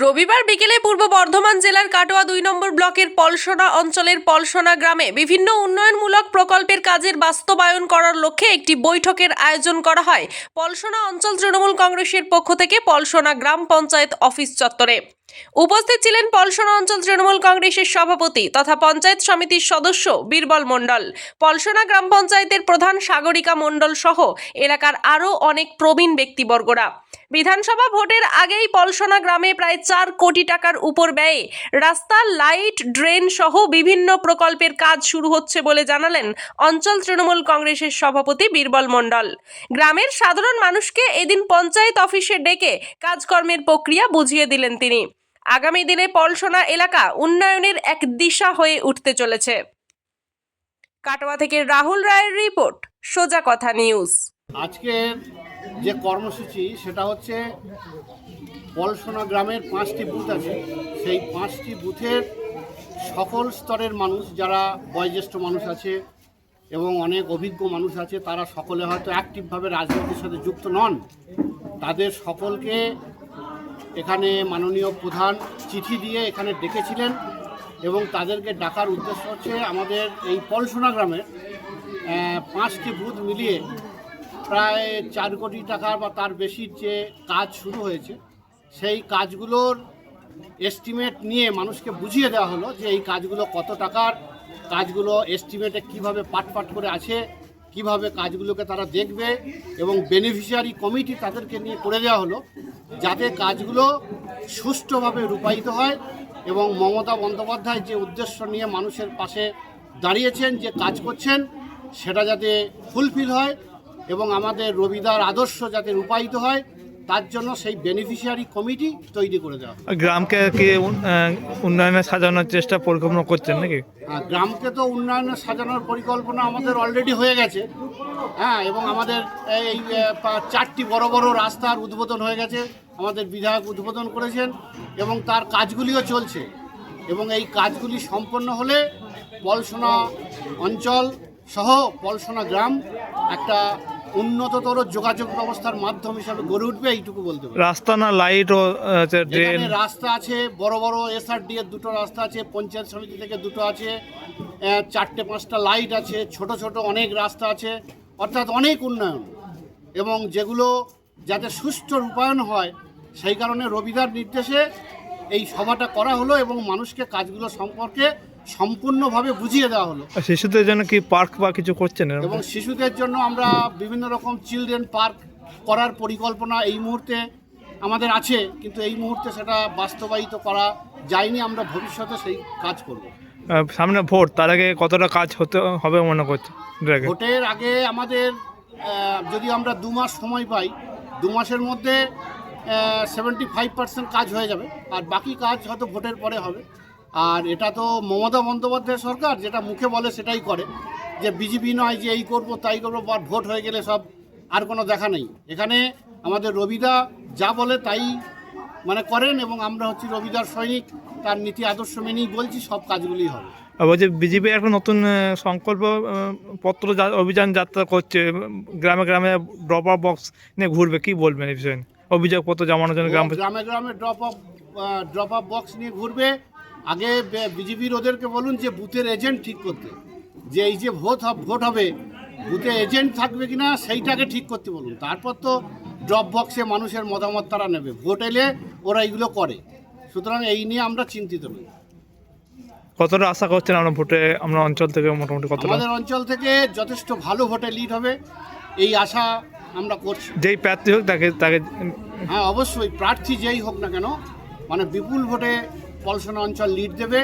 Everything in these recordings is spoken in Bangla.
রবিবার বিকেলে পূর্ব বর্ধমান জেলার কাটোয়া দুই নম্বর ব্লকের পলসোনা অঞ্চলের পলসোনা গ্রামে বিভিন্ন উন্নয়নমূলক প্রকল্পের কাজের বাস্তবায়ন করার লক্ষ্যে একটি বৈঠকের আয়োজন করা হয়। পলসোনা অঞ্চল তৃণমূল কংগ্রেসের পক্ষ থেকে পলসোনা গ্রাম পঞ্চায়েত অফিস চত্বরে। উপস্থিত ছিলেন পলসোনা অঞ্চল তৃণমূল কংগ্রেসের সভাপতি তথা পঞ্চায়েত সমিতির সদস্য বীরবল মণ্ডল। পলসোনা গ্রাম পঞ্চায়েতের প্রধান সাগরিকা মণ্ডল সহ এলাকার আরও অনেক প্রবীণ ব্যক্তিবর্গরা। বিধানসভা ভোটের আগেই পলসোনা গ্রামে প্রায় চার কোটি টাকার উপর ব্যয়ে রাস্তা, লাইট, ড্রেন সহ বিভিন্ন প্রকল্পের কাজ শুরু হচ্ছে বলে জানালেন অঞ্চল তৃণমূল কংগ্রেসের সভাপতি বীরবল মণ্ডল। গ্রামের সাধারণ মানুষকে এদিন পঞ্চায়েত অফিসে ডেকে কাজকর্মের প্রক্রিয়া বুঝিয়ে দিলেন তিনি। আগামী দিনে পলসোনা এলাকা উন্নয়নের এক দিশা হয়ে উঠতে চলেছে। কাটোয়া থেকে রাহুল রায়ের রিপোর্ট, সোজা কথা নিউজ। আজকে যে কর্মসূচি, সেটা হচ্ছে পলসোনা গ্রামের পাঁচটি বুথ আছে। সেই পাঁচটি বুথের সকল স্তরের মানুষ, যারা বয়োজ্যেষ্ঠ মানুষ আছে এবং অনেক অভিজ্ঞ মানুষ আছে, তারা সকলে হয়তো অ্যাক্টিভভাবে রাজনীতির সাথে যুক্ত নন। তাদের সকলকে এখানে মাননীয় প্রধান চিঠি দিয়ে এখানে ডেকেছিলেন এবং তাদেরকে ডাকার উদ্দেশ্য হচ্ছে আমাদের এই পলসোনা গ্রামের আহ, পাঁচটি বুথ মিলিয়ে প্রায় চার কোটি টাকা বা তার বেশির যে কাজ শুরু হয়েছে সেই কাজগুলোর এস্টিমেট নিয়ে মানুষকে বুঝিয়ে দেওয়া হলো যে এই কাজগুলো কত টাকার কাজগুলো এস্টিমেটে কীভাবে পাট পাট করে আছে কীভাবে কাজগুলোকে তারা দেখবে এবং বেনিফিশিয়ারি কমিটি তাদেরকে নিয়ে করে দেওয়া হলো। যাতে কাজগুলো সুষ্ঠুভাবে রূপায়িত হয় এবং মমতা বন্দ্যোপাধ্যায় যে উদ্দেশ্য নিয়ে মানুষের পাশে দাঁড়িয়েছেন, যে কাজ করছেন, সেটা যাতে ফুলফিল হয় এবং আমাদের রবিদার আদর্শ যাতে রূপায়িত হয় তার জন্য সেই বেনিফিশিয়ারি কমিটি তৈরি করে দেওয়া গ্রামকে কি উন্নয়নে সাজানোর চেষ্টা পরিকল্পনা করছেন নাকি? আর গ্রামকে তো উন্নয়নে সাজানোর পরিকল্পনা আমাদের অলরেডি হয়ে গেছে। হ্যাঁ এবং আমাদের এই চারটি বড় বড় রাস্তার উদ্বোধন হয়ে গেছে। আমাদের বিধায়ক উদ্বোধন করেছেন এবং তার কাজগুলিও চলছে। এবং এই কাজগুলি সম্পন্ন হলে পলসোনা অঞ্চল সহ পলসোনা গ্রাম একটা উন্নততর যোগাযোগ ব্যবস্থার মাধ্যম হিসাবে গড়ে উঠবে এইটুকু বলতে পারি। রাস্তা না লাইট ও ড্রেন রাস্তা আছে বড় বড় এসআরডি এর দুটো রাস্তা আছে পঞ্চায়েত সমিতি থেকে দুটো আছে চারটে পাঁচটা লাইট আছে ছোট ছোট অনেক রাস্তা আছে অর্থাৎ অনেক উন্নয়ন। এবং যেগুলো যাতে সুষ্ঠু রূপায়ণ হয় সেই কারণে রবিদার নির্দেশে এই সভাটা করা হলো এবং মানুষকে কাজগুলো সম্পর্কে সম্পূর্ণভাবে বুঝিয়ে দেওয়া হলো। শিশুদের জন্য কি পার্ক বা কিছু করছেন? এবং শিশুদের জন্য আমরা বিভিন্ন রকম চিলড্রেন পার্ক করার পরিকল্পনা এই মুহূর্তে আমাদের আছে কিন্তু এই মুহূর্তে সেটা বাস্তবায়িত করা যায়নি। আমরা ভবিষ্যতে সেই কাজ করব। সামনে ভোট তার আগে কতটা কাজ হতে হবে মনে করছে ভোটের আগে আমাদের যদি আমরা দু মাস সময় পাই দু মাসের মধ্যে সেভেন্টি ফাইভ পার্সেন্ট কাজ হয়ে যাবে আর বাকি কাজ হয়তো ভোটের পরে হবে। আর এটা তো মমতা বন্দ্যোপাধ্যায় সরকার যেটা মুখে বলে সেটাই করে। যে বিজেপি নয় যে এই করব তাই করব বা ভোট হয়ে গেলে সব আর কোনো দেখা নেই। এখানে আমাদের রবিদা যা বলে তাই মানে করেন এবং আমরা হচ্ছি রবিদার সৈনিক তার নীতি আদর্শ মেনেই বলছি সব কাজগুলি হবে। বলছি বিজেপি একটা নতুন সংকল্প পত্র যা- অভিযান যাত্রা করছে গ্রামে গ্রামে ড্রপ আপ বক্স নিয়ে ঘুরবে কি বলবেন এই বিষয়ে অভিযোগপত্র জমানোর জন্য গ্রাম গ্রামে গ্রামে drop off drop off box নিয়ে ঘুরবে আগে বিজেপির ওদেরকে বলুন যে বুথের এজেন্ট ঠিক করতে। যে এই যে ভোট হব- ভোট হবে বুথে এজেন্ট থাকবে কি না সেইটাকে ঠিক করতে বলুন। তারপর তো ড্রপ বক্সে মানুষের মতামত তারা নেবে। ভোট এলে ওরা এইগুলো করে। সুতরাং এই নিয়ে আমরা চিন্তিত নই। কতটা আশা করছেন আমরা ভোটে? আমরা অঞ্চল থেকে মোটামুটি কতটা? আমাদের অঞ্চল থেকে যথেষ্ট ভালো ভোটে লিড হবে। এই আশা আমরা করছি। যেই প্রার্থী হোক তাকে তাকে হ্যাঁ অবশ্যই। প্রার্থী যেই হোক না কেন মানে বিপুল ভোটে পলসনা অঞ্চল লিড দেবে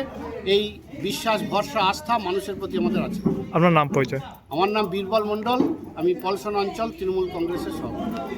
এই বিশ্বাস ভরসা আস্থা মানুষের প্রতি আমাদের আছে। আপনার নাম পরিচয়? আমার নাম বীরবল মণ্ডল আমি পলসনা অঞ্চল তৃণমূল কংগ্রেসের সভাপতি।